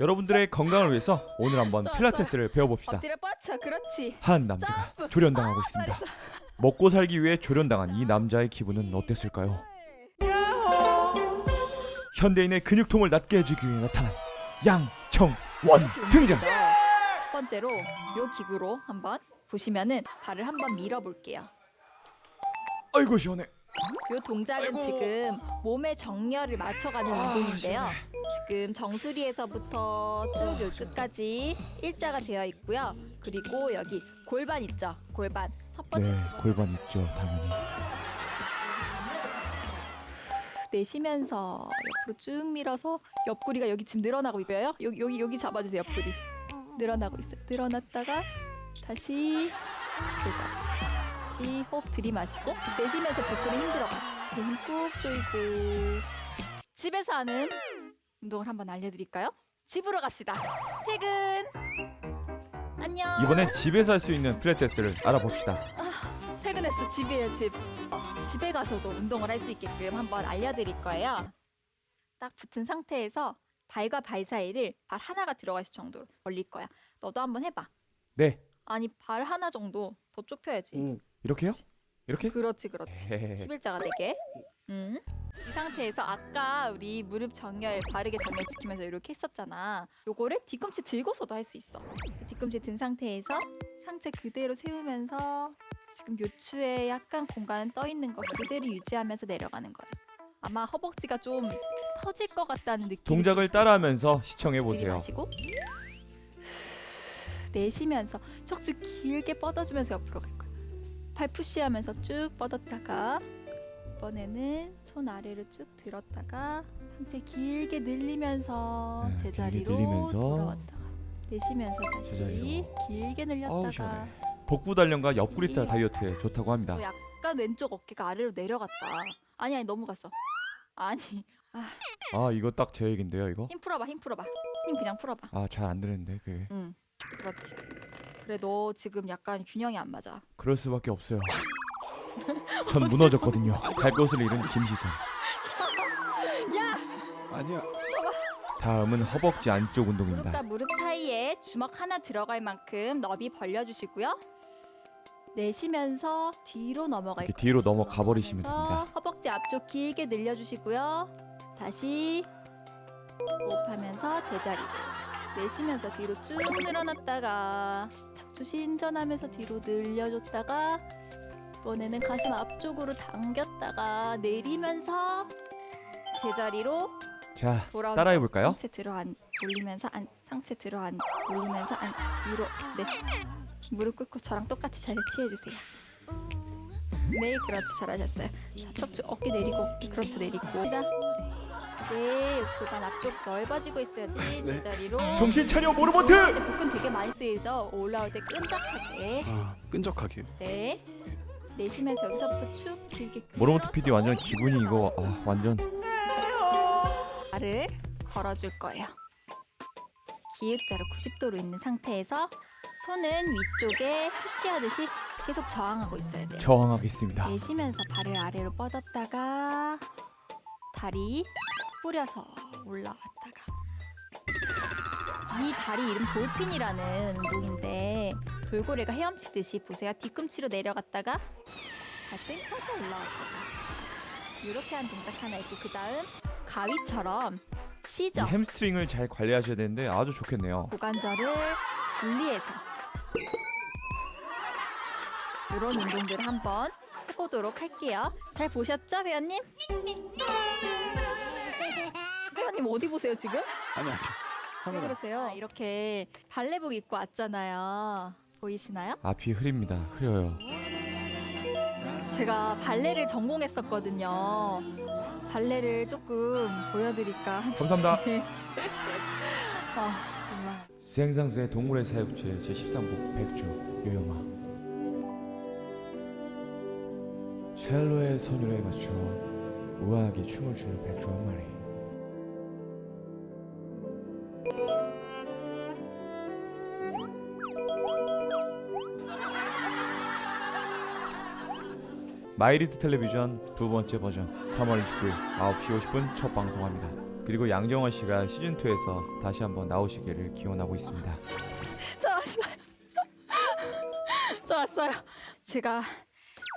여러분들의 건강을 위해서 오늘 한번 필라테스를 배워봅시다. 엎드려 뻗쳐 그렇지 한 남자가. 조련당하고 있습니다. 먹고 살기 위해 조련당한 이 남자의 기분은 어땠을까요? 현대인의 근육통을 낫게 해주기 위해 나타난 양청원 등장. 첫 번째로 요 기구로 한번 보시면은 발을 한번 밀어볼게요. 아이고 시원해. 요 동작은 아이고. 지금 몸의 정렬을 맞춰가는 아, 운동인데요. 시원해. 지금 정수리에서부터 쭉요 끝까지 일자가 되어 있고요. 그리고 여기 골반 있죠? 골반. 첫 번째 네, 골반 있죠, 당연히. 내쉬면서 옆으로 쭉 밀어서 옆구리가 여기 지금 늘어나고 있고요. 여기 여기 여기 잡아주세요. 옆구리 늘어나고 있어요. 늘어났다가 다시 제자. 다시 호흡 들이마시고 내쉬면서 복근에 힘 들어가. 힘꾹 조이고. 집에서 하는 운동을 한번 알려드릴까요? 집으로 갑시다. 퇴근. 안녕. 이번엔 집에서 할 수 있는 필라테스를 알아봅시다. 퇴근했어 집이에요 집 어, 집에 가서도 운동을 할 수 있게끔 한번 알려드릴 거예요 딱 붙은 상태에서 발과 발 사이를 발 하나가 들어가 있을 정도로 벌릴 거야 너도 한번 해봐 네, 아니 발 하나 정도 더 좁혀야지 이렇게요? 이렇게? 그렇지 그렇지 헤헤헤. 11자가 되게 음. 이 상태에서 아까 우리 무릎 정렬 바르게 정렬 지키면서 이렇게 했었잖아 요거를 뒤꿈치 들고서도 할 수 있어 뒤꿈치 든 상태에서 상체 그대로 세우면서 지금 요추에 약간 공간은 떠 있는 거 그대로 유지하면서 내려가는 거예요 아마 허벅지가 좀 터질 것 같다는 느낌 동작을 따라하면서 시청해 보세요. 들이마시고 내쉬면서 척추 길게 뻗어주면서 옆으로 갈 거야. 팔 푸시하면서 쭉 뻗었다가 이번에는 손 아래로 쭉 들었다가 상체 길게 늘리면서 네, 제자리로 길게 늘리면서 돌아왔다가 내쉬면서 다시 제자리로. 길게 늘렸다가 시원해. 복부 단련과 옆구리 살 다이어트에 좋다고 합니다. 또 약간 왼쪽 어깨가 아래로 내려갔다. 아니 아니 너무 갔어. 아니 아 이거 딱 제 얘긴데요, 이거. 힘 풀어봐 힘 풀어봐 힘 그냥 풀어봐. 아 잘 안 되는데 그게. 응 그렇지. 그래 너 지금 약간 균형이 안 맞아. 그럴 수밖에 없어요. 전 무너졌거든요. 갈 곳을 잃은 김시선. 야 아니야. 다음은 허벅지 안쪽 무릎과 운동입니다. 무릎 사이에 주먹 하나 들어갈 만큼 너비 벌려주시고요. 내쉬면서 뒤로 넘어갈 이렇게 거예요. 뒤로 넘어가 버리시면 됩니다. 허벅지 앞쪽 길게 늘려주시고요. 다시 호흡하면서 제자리로 내쉬면서 뒤로 쭉 늘어났다가 척추 신전하면서 뒤로 늘려줬다가 이번에는 가슴 앞쪽으로 당겼다가 내리면서 제자리로 자, 따라해. 볼까요? 상체 들어 안 올리면서 안 상체 들어 안 올리면서 안 위로 네 무릎 꿇고 저랑 똑같이 자세 취해 주세요. 네 그렇죠 잘하셨어요. 자 척추 어깨 내리고 그렇죠 내리고 네 골반 앞쪽 넓어지고 있어야지 제자리로 정신 차려 모르모트! 네, 복근 되게 많이 쓰이죠 올라올 때 끈적하게 아, 끈적하게. 네 내쉬면서 여기서부터 쭉 길게 모르모트 PD 완전 기분이 이거 아, 완전 발을 걸어줄 거예요. 기획자로 90도로 있는 상태에서 손은 위쪽에 푸시하듯이 계속 저항하고 있어야 돼요. 저항하겠습니다. 내쉬면서 발을 아래로 뻗었다가 다리 뿌려서 올라왔다가 이 다리 이름 돌핀이라는 운동인데 돌고래가 헤엄치듯이 보세요 뒤꿈치로 내려갔다가 발등 펴서 올라왔다가 이렇게 한 동작 하나 있고 그 다음 가위처럼 이 시정 햄스트링을 잘 관리하셔야 되는데 아주 좋겠네요. 고관절을 분리해서 이런 운동들 한번 해보도록 할게요. 잘 보셨죠, 회원님? 회원님 어디 보세요 지금? 아니 아니. 왜. 그러세요? 이렇게 발레복 입고 왔잖아요. 보이시나요? 앞이 흐립니다. 흐려요. 제가 발레를 전공했었거든요. 발레를 조금 보여드릴까. 감사합니다. 아, 정말. 생상세 동물의 사육제 제13복 백조 요영아 첼로의 선율에 맞춰 우아하게 춤을 추는 백조 한 마리 마이리트 텔레비전 두 번째 버전 3월 29일 9시 50분 첫 방송합니다. 그리고 양정원 씨가 시즌 2에서 다시 한번 나오시기를 기원하고 있습니다. 저 왔어요. 저 왔어요. 제가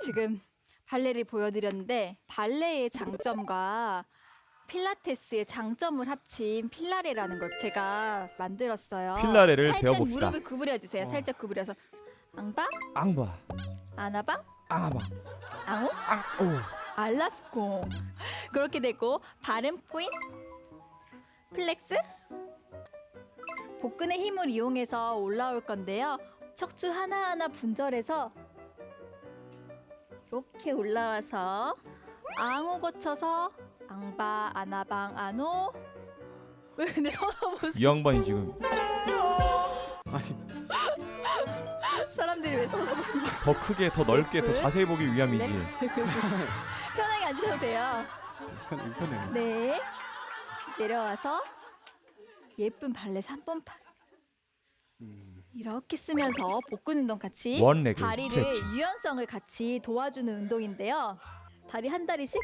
지금 발레를 보여드렸는데 발레의 장점과 필라테스의 장점을 합친 필라레라는 걸 제가 만들었어요. 필라레를 살짝 배워봅시다. 무릎을 구부려 주세요. 어. 살짝 구부려서 앙방, 앙바, 아나방, 앙 아바, 앙호, 앙, 오. 알라스콩 그렇게 되고 발음 포인, 플렉스, 복근의 힘을 이용해서 올라올 건데요. 척추 하나하나 분절해서 이렇게 올라와서 앙호 거쳐서 앙바, 아나방, 아노. 왜 근데 서서 보세요. 이 양반이 지금. 아니 사람들이 왜 보세요. 더 크게, 더 넓게, 더 왜? 자세히 보기 위함이지. 편하게 앉으셔도 돼요. 편 편해. 네. 내려와서 예쁜 발레 3번팔 음. 이렇게 쓰면서 복근 운동 같이 원 레그 다리를 스트레치. 유연성을 같이 도와주는 운동인데요. 다리 한 다리씩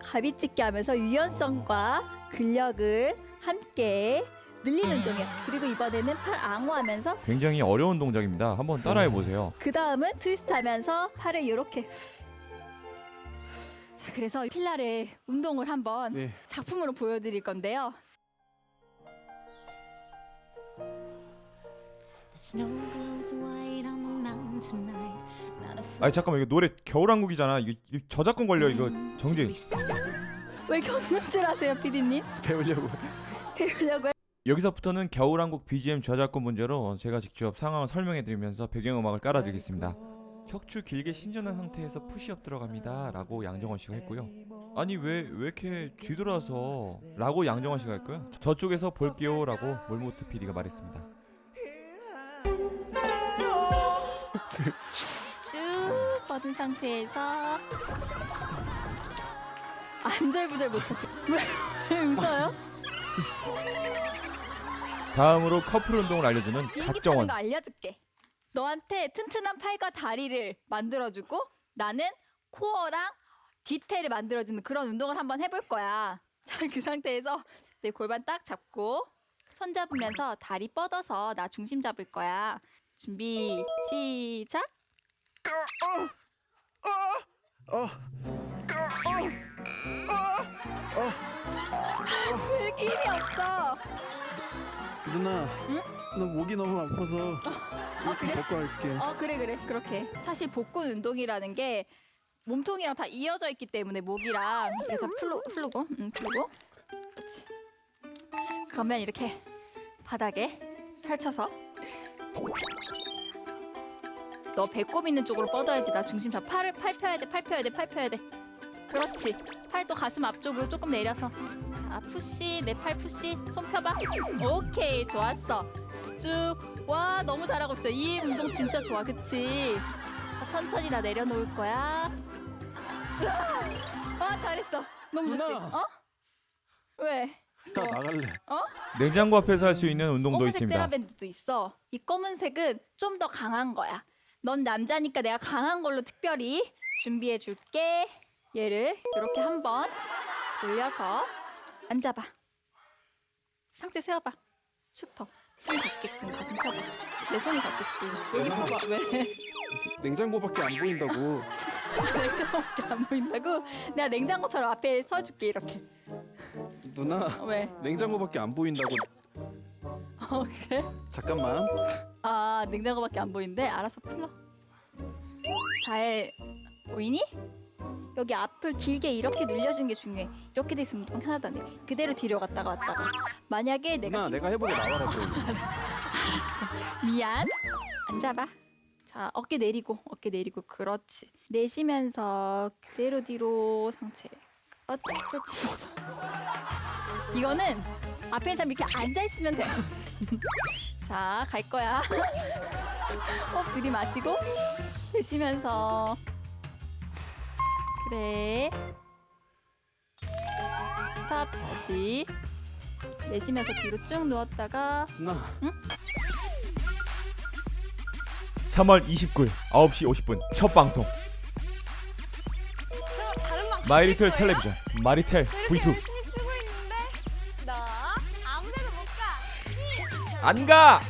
가비찍기 하면서 유연성과 근력을 함께 늘리는 운동이에요. 그리고 이번에는 팔 앙호하면서 굉장히 어려운 동작입니다. 한번 따라해 보세요. 그 다음은 트위스트 하면서 팔을 이렇게 자 그래서 필라레 운동을 한번 네. 작품으로 보여드릴 건데요. The snow glows white on the mountain tonight. Not a 아니 잠깐만 이거 노래 겨울왕국이잖아. 이거, 이거 저작권 걸려 이거 to 정지. 왜 견문질 하세요, 피디님? 배우려고. 배우려고요? 여기서부터는 겨울왕국 BGM 저작권 문제로 제가 직접 상황을 설명해 드리면서 배경음악을 깔아드리겠습니다. 척추 길게 신전한 상태에서 푸시업 들어갑니다. 라고 양정원 씨가 했고요. 아니 왜 왜 이렇게 뒤돌아서 라고 양정원 씨가 했고요. 저쪽에서 볼게요 라고 몰모트 PD가 말했습니다. 쭉 뻗은 상태에서 안절부절 못하시. 왜, 왜 웃어요? 다음으로 커플 운동을 알려주는 비행기 타는 각정원. 거 알려줄게. 너한테 튼튼한 팔과 다리를 만들어주고 나는 코어랑 뒤태를 만들어주는 그런 운동을 한번 해볼 거야. 자, 그 상태에서 내 골반 딱 잡고 손 잡으면서 다리 뻗어서 나 중심 잡을 거야. 준비 시작. 왜 이렇게 힘이 없어? 누나. 응? 나 목이 너무 아파서 이렇게 그래? 벗고 할게. 어 그래 그래 그렇게 사실 복근 운동이라는 게 몸통이랑 다 이어져 있기 때문에 목이랑 다 풀고 풀고 응 풀고 그렇지 그러면 이렇게 바닥에 펼쳐서 너 배꼽 있는 쪽으로 뻗어야지 나 중심 잡 팔을 팔 펴야 돼팔 펴야 돼팔 펴야 돼 그렇지 팔도 가슴 앞쪽으로 조금 내려서 자 푸시 내 팔 푸시 손 펴봐. 오케이 좋았어. 쭉. 와 너무 잘하고 있어. 이 운동 진짜 좋아 그치? 자, 천천히 나 내려놓을 거야. 와 잘했어. 너무 좋지? 누나! 어? 왜? 나 나갈래. 냉장고 앞에서 할 수 있는 운동도 검은색 있습니다. 테라밴드도 있어. 이 검은색은 좀 더 강한 거야. 넌 남자니까 내가 강한 걸로 특별히 준비해 줄게. 얘를 이렇게 한번 올려서 앉아봐 상체 세워봐 축더 손 닿게끔 가슴 펴봐 내 손이 닿게끔 여기 펴봐 왜 냉장고밖에 안 보인다고. 냉장고밖에 안 보인다고? 내가 냉장고처럼 앞에 서줄게 이렇게 누나. 왜? 냉장고밖에 안 보인다고. 어 그래? 잠깐만. 아 냉장고밖에 안 보이는데 알아서 풀어 잘 보이니? 여기 앞 을 길게 이렇게 늘려주는 게 중요해. 이렇게 돼 있으면 운동 하나도 안 돼. 그대로 뒤로 갔다가 왔다가. 만약에 내가 누나 내가 해보게 나와라고. 미안. 앉아봐. 자 어깨 내리고 어깨 내리고. 그렇지. 내쉬면서 그대로 뒤로 상체. 그렇지 그렇지. 이거는 앞에 사람 이렇게 앉아 있으면 돼 자 갈 거야. 호흡 들이마시고 내쉬면서 그래. 스탑 다시. 내쉬면서 뒤로 쭉 누웠다가. 나. 응? 3월 29일 9시 50분 첫 방송. 마이리틀 텔레비전 마리텔 V2. 열심히 있는데? 너 아무데도 못 가. 안 가.